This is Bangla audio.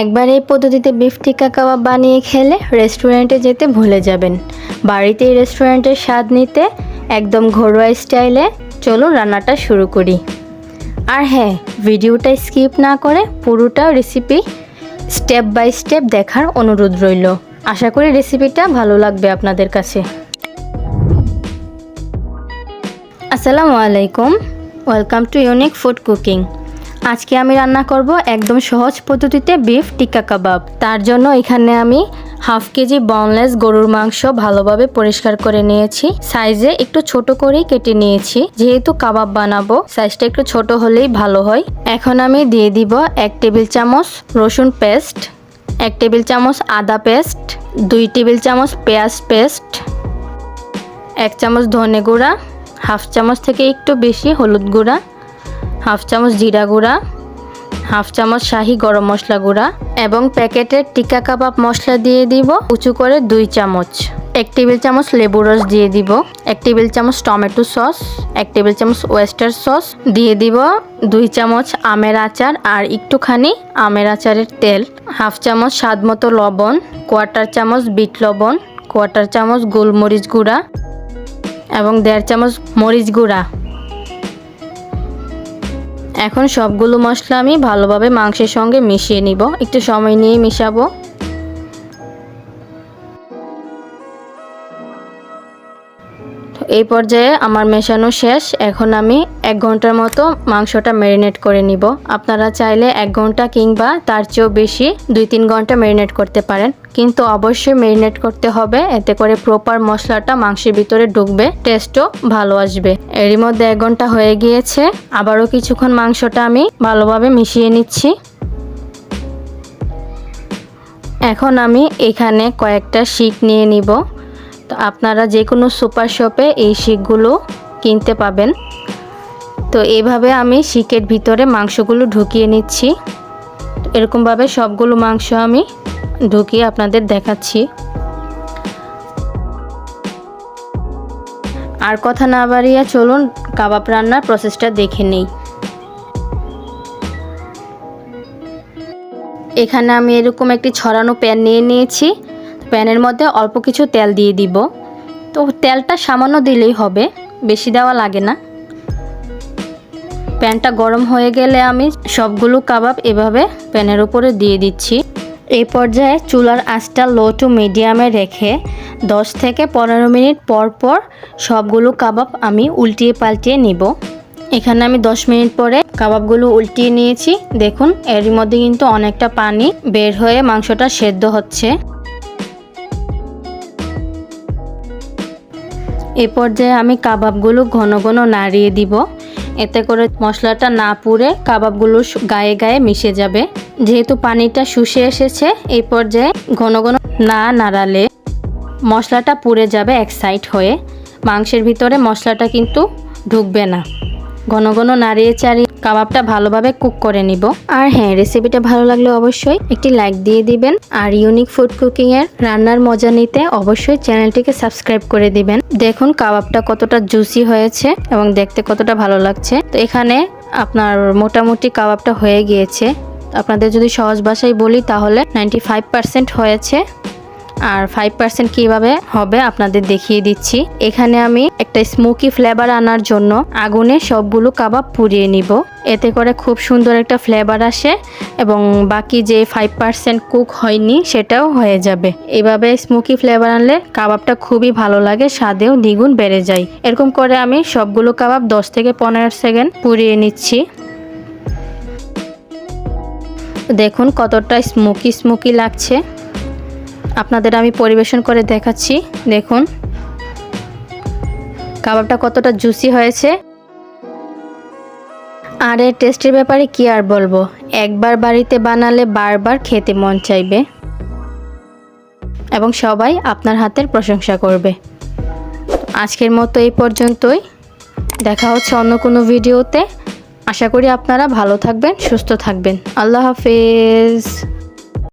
একবার এই পদ্ধতিতে বিফ টিক্কা কাবাব বানিয়ে খেলে রেস্টুরেন্টে যেতে ভুলে যাবেন। বাড়িতেই রেস্টুরেন্টের স্বাদ নিতে একদম ঘরোয়া স্টাইলে চলুন রান্নাটা শুরু করি। আর হ্যাঁ ভিডিওটা স্কিপ না করে পুরোটা রেসিপি স্টেপ বাই স্টেপ দেখার অনুরোধ রইল। আশা করি রেসিপিটা ভালো লাগবে আপনাদের কাছে। আসসালামু আলাইকুম। Welcome to unique food cooking আজকে আমি রান্না করব একদম সহজ পদ্ধতিতে বিফ টিক্কা কাবাব। তার জন্য এখানে আমি হাফ কেজি বনলেস গরুর মাংস ভালোভাবে পরিষ্কার করে নিয়েছি। সাইজে একটু ছোট করেই কেটে নিয়েছি। যেহেতু কাবাব বানাবো, সাইজটা একটু ছোট হলেই ভালো হয়। এখন আমি দিয়ে দিব এক টেবিল চামচ রসুন পেস্ট, এক টেবিল চামচ আদা পেস্ট, দুই টেবিল চামচ পেঁয়াজ পেস্ট, এক চামচ ধনে গুঁড়া, হাফ চামচ থেকে একটু বেশি হলুদ গুঁড়া হাফ চামচ জিরা গুঁড়া, হাফ চামচ শাহি গরম মশলা গুঁড়া এবং প্যাকেটের টিকা কাবাব মশলা দিয়ে দিব। উঁচু করে দুই চামচ, এক টেবিল চামচ লেবু রস দিয়ে দিব, এক টেবিল চামচ টমেটো সস, এক টেবিল চামচ ওয়েস্টার সস দিয়ে দিব, দুই চামচ আমের আচার আর একটুখানি আমের আচারের তেল, হাফ চামচ স্বাদ মতো লবণ, কোয়ার্টার চামচ বিট লবণ, কোয়ার্টার চামচ গোলমরিচ গুঁড়া এবং দেড় চামচ মরিচ গুঁড়া। এখন সবগুলো মশলা আমি ভালোভাবে মাংসের সঙ্গে মিশিয়ে নিব। একটু সময় নিয়ে মিশাবো। এই পর্যায়ে আমার মেশানো শেষ। এখন আমি এক ঘণ্টার মতো মাংসটা ম্যারিনেট করে নিব। আপনারা চাইলে এক ঘণ্টা কিংবা তার চেয়েও বেশি দুই তিন ঘণ্টা ম্যারিনেট করতে পারেন। কিন্তু অবশ্যই ম্যারিনেট করতে হবে। এতে করে প্রপার মশলাটা মাংসের ভিতরে ঢুকবে, টেস্টও ভালো আসবে। এরই মধ্যে এক ঘণ্টা হয়ে গিয়েছে। আবারও কিছুক্ষণ মাংসটা আমি ভালোভাবে মিশিয়ে নিচ্ছি। এখন আমি এখানে কয়েকটা শিক নিয়ে নিব। তো আপনারা যে কোনো সুপার শপে এই শিকগুলো কিনতে পাবেন। তো এইভাবে আমি শিকের ভিতরে মাংসগুলো ঢুকিয়ে নিচ্ছি। এরকমভাবে সবগুলো মাংস আমি ঢুকিয়ে আপনাদের দেখাচ্ছি। আর কথা না বাড়িয়ে চলুন কাবাব রান্নার প্রসেসটা দেখে নেই। এখানে আমি এরকম একটি ছড়ানো প্যান নিয়ে নিয়েছি। প্যানের মধ্যে অল্প কিছু তেল দিয়ে দিব। তো তেলটা সামান্য দিলেই হবে, বেশি দেওয়া লাগে না। প্যানটা গরম হয়ে গেলে আমি সবগুলো কাবাব এভাবে প্যানের উপরে দিয়ে দিচ্ছি। এই পর্যায়ে চুলার আঁচটা লো টু মিডিয়ামে রেখে 10 থেকে পনেরো মিনিট পর পর সবগুলো কাবাব আমি উল্টিয়ে পাল্টিয়ে নিব। এখানে আমি 10 মিনিট পরে কাবাবগুলো উল্টিয়ে নিয়েছি। দেখুন, এরই মধ্যে কিন্তু অনেকটা পানি বের হয়ে মাংসটা সেদ্ধ হচ্ছে। এ পর্যায়ে আমি কাবাবগুলো ঘন ঘন নাড়িয়ে দিব। এতে করে মশলাটা না পুড়ে কাবাবগুলো গায়ে গায়ে মিশে যাবে। যেহেতু পানিটা শুষে এসেছে এই পর্যায়ে ঘন ঘন না নাড়ালে মশলাটা পুড়ে যাবে এক সাইড হয়ে। মাংসের ভিতরে মশলাটা কিন্তু ঢুকবে না। ঘন ঘন নাড়িয়ে চাড়িয়ে কাবাবটা ভালোভাবে কুক করে নিব। আর হ্যাঁ রেসিপিটা ভালো লাগলে অবশ্যই একটি লাইক দিয়ে দিবেন। আর ইউনিক ফুড কুকিং এর রান্নার মজা নিতে অবশ্যই চ্যানেলটিকে সাবস্ক্রাইব করে দিবেন। দেখুন কাবাবটা কতটা জুসি হয়েছে এবং দেখতে কতটা ভালো লাগছে। তো এখানে আপনার মোটামুটি কাবাবটা হয়ে গিয়েছে। আপনাদের যদি সহজ ভাষায় বলি তাহলে নাইনটি হয়েছে। আর ফাইভ পার্সেন্ট কীভাবে হবে আপনাদের দেখিয়ে দিচ্ছি। এখানে আমি একটা স্মোকি ফ্লেভার আনার জন্য আগুনে সবগুলো কাবাব পুড়িয়ে নিব। এতে করে খুব সুন্দর একটা ফ্লেভার আসে এবং বাকি যে ফাইভ পার্সেন্ট কুক হয়নি সেটাও হয়ে যাবে। এভাবে স্মোকি ফ্লেভার আনলে কাবাবটা খুবই ভালো লাগে, স্বাদেও দ্বিগুণ বেড়ে যায়। এরকম করে আমি সবগুলো কাবাব দশ থেকে পনেরো সেকেন্ড পুড়িয়ে নিচ্ছি। দেখুন কতটা স্মোকি স্মোকি লাগছে। আপনাদের আমি পরিবেশন করে দেখাচ্ছি। দেখুন। কাবাবটা কতটা জুসি হয়েছে। আর এর টেস্টের ব্যাপারে কি আর বলব? একবার বাড়িতে বানালে বারবার খেতে মন চাইবে। এবং সবাই আপনার হাতের প্রশংসা করবে। আজকের মতো এই পর্যন্তই। দেখা হচ্ছে অন্য কোনো ভিডিওতে। আশা করি আপনারা ভালো থাকবেন, সুস্থ থাকবেন। আল্লাহ হাফেজ।